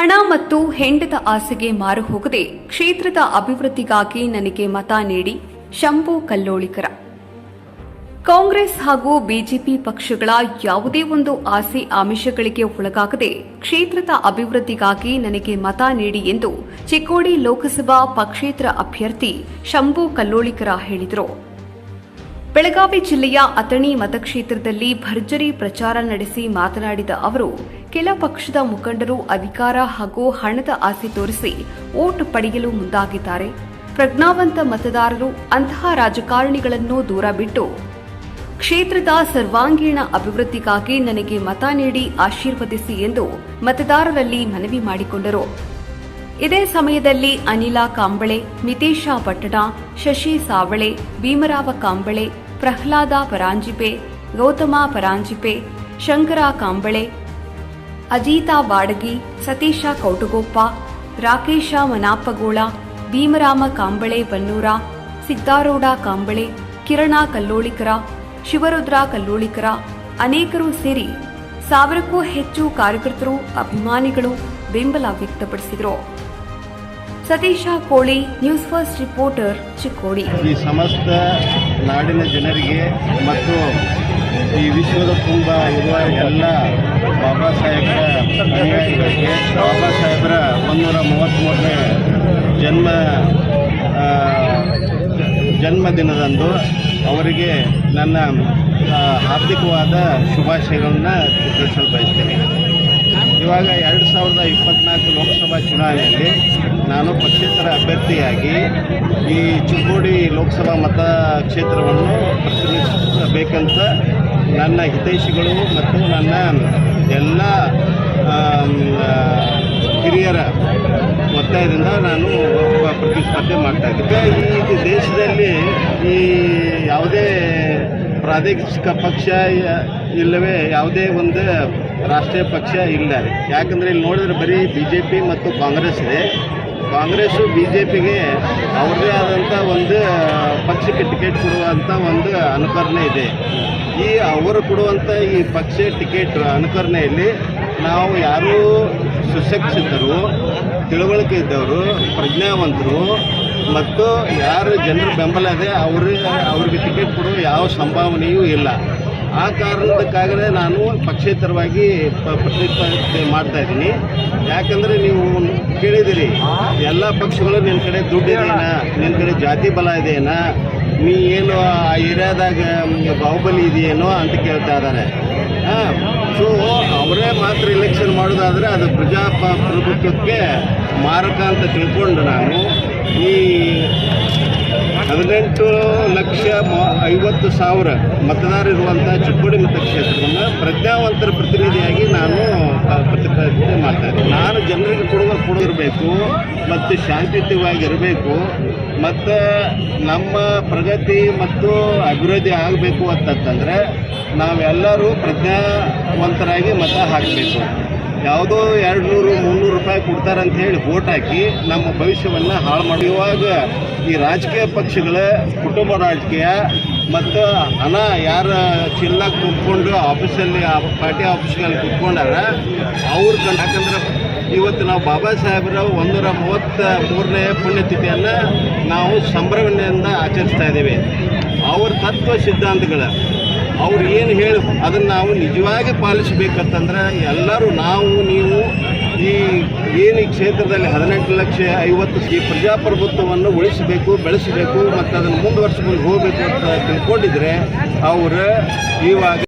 ಹಣ ಮತ್ತು ಹೆಂಡದ ಆಸೆಗೆ ಮಾರು ಹೋಗದೆ ಕ್ಷೇತ್ರದ ಅಭಿವೃದ್ಧಿಗಾಗಿ ನನಗೆ ಮತ ನೀಡಿ ಶಂಭು ಕಲ್ಲೋಳಿಕರ ಕಾಂಗ್ರೆಸ್ ಹಾಗೂ ಬಿಜೆಪಿ ಪಕ್ಷಗಳ ಯಾವುದೇ ಒಂದು ಆಸೆ ಆಮಿಷಗಳಿಗೆ ಒಳಗಾಗದೆ ಕ್ಷೇತ್ರದ ಅಭಿವೃದ್ಧಿಗಾಗಿ ನನಗೆ ಮತ ನೀಡಿ ಎಂದು ಚಿಕ್ಕೋಡಿ ಲೋಕಸಭಾ ಪಕ್ಷೇತರ ಅಭ್ಯರ್ಥಿ ಶಂಭು ಕಲ್ಲೋಳಿಕರ ಹೇಳಿದರು. ಬೆಳಗಾವಿ ಜಿಲ್ಲೆಯ ಅಥಣಿ ಮತಕ್ಷೇತ್ರದಲ್ಲಿ ಭರ್ಜರಿ ಪ್ರಚಾರ ನಡೆಸಿ ಮಾತನಾಡಿದ ಅವರು ಕೆಲ ಪಕ್ಷದ ಮುಖಂಡರು ಅಧಿಕಾರ ಹಾಗೂ ಹಣದ ಆಸೆ ತೋರಿಸಿ ವೋಟ್ ಪಡೆಯಲು ಮುಂದಾಗಿದ್ದಾರೆ. ಪ್ರಜ್ಞಾವಂತ ಮತದಾರರು ಅಂತಹ ರಾಜಕಾರಣಿಗಳನ್ನು ದೂರ ಬಿಟ್ಟು ಕ್ಷೇತ್ರದ ಸರ್ವಾಂಗೀಣ ಅಭಿವೃದ್ಧಿಗಾಗಿ ನನಗೆ ಮತ ನೀಡಿ ಆಶೀರ್ವದಿಸಿ ಎಂದು ಮತದಾರರಲ್ಲಿ ಮನವಿ ಮಾಡಿಕೊಂಡರು. ಇದೇ ಸಮಯದಲ್ಲಿ ಅನಿಲ ಕಾಂಬಳೆ ಮಿತೇಶ ಪಟ್ಟಣ ಶಶಿ ಸಾವಳೆ, ಭೀಮರಾವ ಕಾಂಬಳೆ, ಪ್ರಹ್ಲಾದ ಪರಾಂಜಿಪೆ, ಗೌತಮ ಪರಾಂಜಿಪೆ, ಶಂಕರ ಕಾಂಬಳೆ ಅಜೀತಾ ಬಾಡಗಿ, ಸತೀಶ ಕೌಟುಗೊಪ್ಪ, ರಾಕೇಶ ಮನಾಪಗೋಳ, ಭೀಮರಾಮ ಕಾಂಬಳೆ ಬನ್ನೂರ, ಸಿದ್ದಾರೂಢ ಕಾಂಬಳೆ, ಕಿರಣ ಕಲ್ಲೋಳಿಕರ, ಶಿವರುದ್ರ ಕಲ್ಲೋಳಿಕರ ಅನೇಕರು ಸೇರಿ ಸಾವಿರಕ್ಕೂ ಹೆಚ್ಚು ಕಾರ್ಯಕರ್ತರು, ಅಭಿಮಾನಿಗಳು ಬೆಂಬಲ ವ್ಯಕ್ತಪಡಿಸಿದರು. ಸತೀಶ ಕೋಳಿ, ನ್ಯೂಸ್ ಫಸ್ಟ್ ರಿಪೋರ್ಟರ್ ಚಿಕ್ಕೋಡಿ. ಈ ಸಮಸ್ತ ನಾಡಿನ ಜನರಿಗೆ ಮತ್ತು ಈ ವಿಶ್ವದ ತುಂಬ ಇರುವ ಎಲ್ಲ ಬಾಬಾ ಸಾಹೇಬರ ಅನುಯಾಯಿಗಳಿಗೆ ಬಾಬಾ ಸಾಹೇಬರ ಒಂದೂರ ಮೂವತ್ತ್ಮೂರನೇ ಜನ್ಮ ಜನ್ಮದಿನದಂದು ಅವರಿಗೆ ನನ್ನ ಹಾರ್ದಿಕವಾದ ಶುಭಾಶಯಗಳನ್ನ ತಿಳಿಸಲು ಬಯಸ್ತೇನೆ. ಇವಾಗ ಎರಡು ಸಾವಿರದ ಇಪ್ಪತ್ನಾಲ್ಕು ಲೋಕಸಭಾ ಚುನಾವಣೆಯಲ್ಲಿ ನಾನು ಪಕ್ಷೇತರ ಅಭ್ಯರ್ಥಿಯಾಗಿ ಈ ಚಿಕ್ಕೋಡಿ ಲೋಕಸಭಾ ಮತಕ್ಷೇತ್ರವನ್ನು ಪ್ರತಿನಿಧಿಸಬೇಕಂತ ನನ್ನ ಹಿತೈಷಿಗಳು ಮತ್ತು ನನ್ನ ಎಲ್ಲ ಹಿರಿಯರ ಒತ್ತಾಯದಿಂದ ನಾನು ಪ್ರತಿಸ್ಪರ್ಧೆ ಮಾಡ್ತಾ ಇದ್ದೆ ಈ ದೇಶದಲ್ಲಿ ಈ ಯಾವುದೇ ಪ್ರಾದೇಶಿಕ ಪಕ್ಷ ಇಲ್ಲವೇ ಯಾವುದೇ ಒಂದು ರಾಷ್ಟ್ರೀಯ ಪಕ್ಷ ಇಲ್ಲ. ರೀ ಯಾಕಂದರೆ ಇಲ್ಲಿ ನೋಡಿದ್ರೆ ಬರೀ ಬಿ ಜೆ ಪಿ ಮತ್ತು ಕಾಂಗ್ರೆಸ್ ಇದೆ. ಕಾಂಗ್ರೆಸ್ಸು ಬಿ ಜೆ ಪಿಗೆ ಅವ್ರದೇ ಆದಂಥ ಒಂದು ಪಕ್ಷಕ್ಕೆ ಟಿಕೆಟ್ ಕೊಡುವಂಥ ಒಂದು ಅನುಕರಣೆ ಇದೆ. ಈ ಅವರು ಕೊಡುವಂಥ ಈ ಪಕ್ಷ ಟಿಕೆಟ್ ಅನುಕರಣೆಯಲ್ಲಿ ನಾವು ಯಾರೂ ಸುಶಿಕ್ಷಿತರು ತಿಳುವಳಿಕೆ ಇದ್ದವರು, ಪ್ರಜ್ಞಾವಂತರು ಮತ್ತು ಯಾರು ಜನರ ಬೆಂಬಲ ಇದೆ ಅವ್ರಿಗೆ ಅವ್ರಿಗೆ ಟಿಕೆಟ್ ಕೊಡುವ ಯಾವ ಸಂಭಾವನೆಯೂ ಇಲ್ಲ. ಆ ಕಾರಣದಕ್ಕಾಗಲೇ ನಾನು ಪಕ್ಷೇತರವಾಗಿ ಪ್ರತಿಪಾದನೆ ಮಾಡ್ತಾ ಇದ್ದೀನಿ. ಯಾಕಂದರೆ ನೀವು ಕೇಳಿದಿರಿ ಎಲ್ಲ ಪಕ್ಷಗಳು ನಿನ್ನ ಕಡೆ ದುಡ್ಡು ಇದೆಯಾ ನಿನ್ನ ಕಡೆ ಜಾತಿ ಬಲ ಇದೆಯೇನಾ? ನೀ ಏನು ಆ ಏರಿಯಾದಾಗ ಬಾಹುಬಲಿ ಇದೆಯೇನೋ ಅಂತ ಕೇಳ್ತಾ ಇದ್ದಾರೆ ಹಾಂ ಸೊ ಅವರೇ ಮಾತ್ರ ಇಲೆಕ್ಷನ್ ಮಾಡೋದಾದರೆ ಅದು ಪ್ರಜಾಪ್ರಭುತ್ವಕ್ಕೆ ಮಾರಕ ಅಂತ ತಿಳ್ಕೊಂಡು ನಾನು ಈ ಹದಿನೆಂಟು ಲಕ್ಷ ಐವತ್ತು ಸಾವಿರ ಮತದಾರರಿರುವಂಥ ಚಿಕ್ಕೋಡಿ ಮತಕ್ಷೇತ್ರವನ್ನು ಪ್ರಜ್ಞಾವಂತರ ಪ್ರತಿನಿಧಿಯಾಗಿ ನಾನು ಪ್ರತಿಪಾದನೆ ಮಾಡ್ತಾ ಇದ್ದೀನಿ. ನಾನು ಜನರಿಗೆ ಕೊಡುವ ಕೊಡಿರಬೇಕು ಮತ್ತು ಶಾಂತಿಯುತವಾಗಿರಬೇಕು, ಮತ್ತು ನಮ್ಮ ಪ್ರಗತಿ ಮತ್ತು ಅಭಿವೃದ್ಧಿ ಆಗಬೇಕು ಅಂತಂತಂದರೆ ನಾವೆಲ್ಲರೂ ಪ್ರಜ್ಞಾವಂತರಾಗಿ ಮತ ಹಾಕಬೇಕು. ಯಾವುದೋ ಎರಡು ನೂರು ಮುನ್ನೂರು ರೂಪಾಯಿ ಕೊಡ್ತಾರೆ ಅಂತ ಹೇಳಿ ಓಟ್ ಹಾಕಿ ನಮ್ಮ ಭವಿಷ್ಯವನ್ನು ಹಾಳು ಮಾಡುವಾಗ ಈ ರಾಜಕೀಯ ಪಕ್ಷಗಳ, ಕುಟುಂಬ ರಾಜಕೀಯ ಮತ್ತು ಹಣ ಯಾರ ಚಿಲ್ಲ ಕುತ್ಕೊಂಡು ಆಫೀಸಲ್ಲಿ ಪಾರ್ಟಿ ಆಫೀಸ್ಗಳಲ್ಲಿ ಕುತ್ಕೊಂಡಾರ ಅವ್ರ ಕಂಡು ಯಾಕಂದ್ರೆ ಇವತ್ತು ನಾವು ಬಾಬಾ ಸಾಹೇಬರ ಒಂದೂರ ಮೂವತ್ತ ಮೂರನೇ ಪುಣ್ಯತಿಥಿಯನ್ನು ನಾವು ಸಂಭ್ರಮಣೆಯಿಂದ ಆಚರಿಸ್ತಾ ಇದ್ದೀವಿ. ಅವ್ರ ತತ್ವ ಸಿದ್ಧಾಂತಗಳ ಅವ್ರು ಏನು ಹೇಳಿ, ಅದನ್ನು ನಾವು ನಿಜವಾಗಿ ಪಾಲಿಸಬೇಕಂತಂದ್ರೆ ಎಲ್ಲರೂ ನಾವು, ನೀವು ಈ ಏನು ಕ್ಷೇತ್ರದಲ್ಲಿ ಹದಿನೆಂಟು ಲಕ್ಷ ಐವತ್ತು ಈ ಪ್ರಜಾಪ್ರಭುತ್ವವನ್ನು ಉಳಿಸಬೇಕು, ಬೆಳೆಸಬೇಕು ಮತ್ತು ಅದನ್ನು ಮುಂದುವರ್ಸ್ಕೊಂಡು ಹೋಗಬೇಕು ಅಂತ ತಿಳ್ಕೊಂಡಿದ್ರೆ ಅವರು ಇವಾಗ